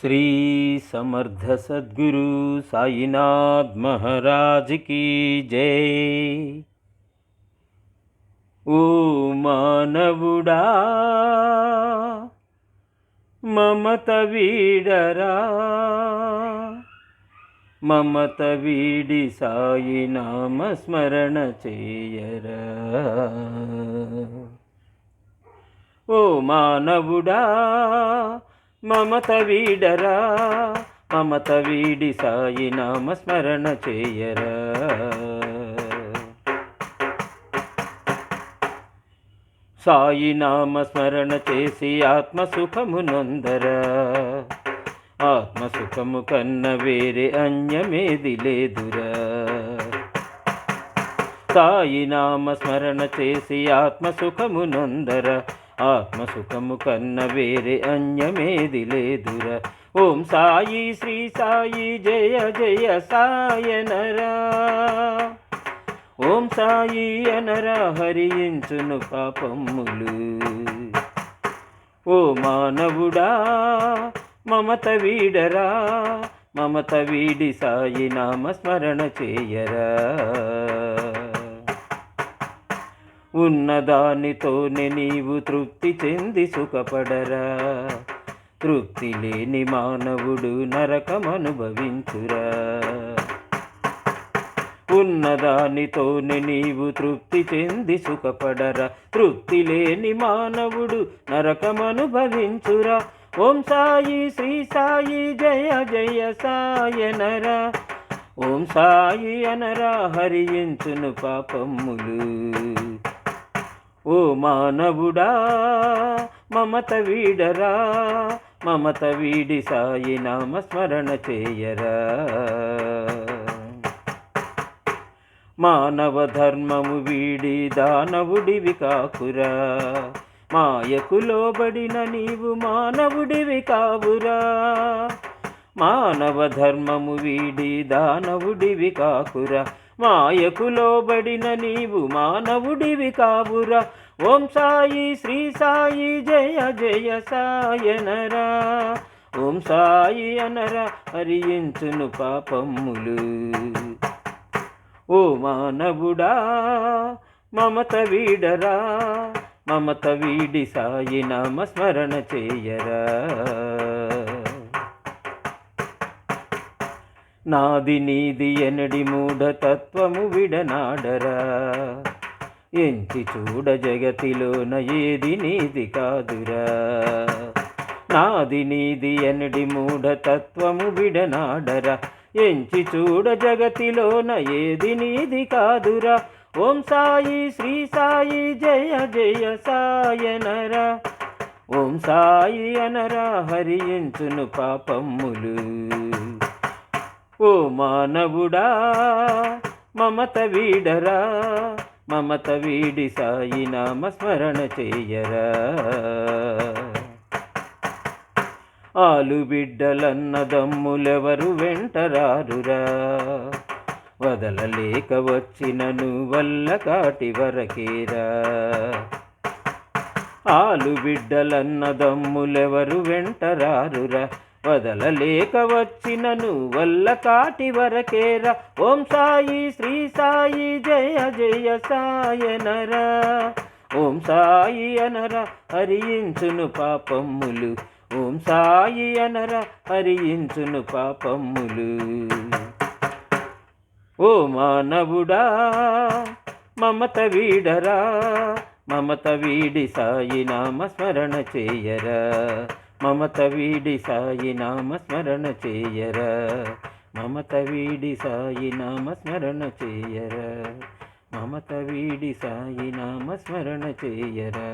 శ్రీ సమర్థ సద్గురు సాయినాథ్ మహారాజ్ కీ జై. ఓ మానవుడా మమత వీడరా మమత వీడి సాయి నామ స్మరణ చేయరా. ఓ మానవుడా మమత వీడరా మమత వీడి సాయి నామస్మరణ చేయరా. సాయి నామస్మరణ చేసి ఆత్మసుఖము నొందరా. ఆత్మ కన్న వేరే అన్యమేది లేదురా. సాయి నామస్మరణ చేసి ఆత్మసుఖము సుఖము ఆత్మ సుఖము కన్న వేరే అన్యమేది లేదురా. ఓం సాయి శ్రీ సాయి జయ జయ సాయనరా ఓం సాయి అనరా హరించును పాపములు. ఓ మానవుడా మమత వీడరా. మమత వీడి సాయి నామ స్మరణ చేయరా. ఉన్నదానితోనే నీవు తృప్తి చెంది సుఖపడరా. తృప్తి లేని మానవుడు నరకమనుభవించురా. ఉన్నదానితోనే నీవు తృప్తి చెంది సుఖపడరా. తృప్తి లేని మానవుడు నరకమనుభవించురా. ఓం సాయి శ్రీ సాయి జయ జయ సాయనరా ఓం సాయి అనరా హరించును పాపములు. ఓ మానవుడా మమత వీడరా మమత వీడి సాయి నామస్మరణ చేయరా. మానవ ధర్మము వీడి దానవుడివి కాకురా మాయకు లోబడిన నీవు మానవుడివి కావురా. మానవ ధర్మము వీడి దానవుడివి కాకురా మాయకు లోబడిన నీవు మానవుడివి కావురా. ఓం సాయి శ్రీ సాయి జయ జయ సాయనరా ఓం సాయి అనరా హరించును పాపమ్ములు ఓ మానవుడా మమత వీడరా. మమత వీడి సాయి నామ స్మరణ చేయరా. నాది నీది ఎనడి మూఢ తత్వము విడనాడరా. ఎంచి చూడ జగతిలోన ఏది నీది కాదురా. నాది నీది ఎనడి మూఢ తత్వము విడనాడరా. ఎంచి చూడ జగతిలోన ఏది నీది కాదురా. ఓం సాయి శ్రీ సాయి జయ జయ సాయనరా. ఓం సాయి అనరా హరియించును పాపమ్ములు ఓ మానవుడా మమత వీడరా. మమత వీడి సాయి నామ స్మరణ చేయరా. ఆలు బిడ్డలన్నదమ్ములెవరు వెంటరారురా. వదలలేక వచ్చినను వల్ల కాటి వరకేరా. ఆలు బిడ్డలన్నదమ్ములెవరు వెంటరారురా. వదలలేక వచ్చిన వల్ల కాటి వరకేరా. ఓం సాయి శ్రీ సాయి జయ జయ సాయనరా ఓం సాయి అనర హరించును పాపమ్ములు ఓం సాయి అనర హరించును పాపమ్ములు ఓ మానవుడా మమత వీడరా. మమత వీడి సాయి నామ స్మరణ చేయరా. మమత వీడి సాయి నామ స్మరణ చేయరా. మమత వీడి సాయి నామ స్మరణ చేయరా. మమత వీడి సాయి నామ స్మరణ చేయరా.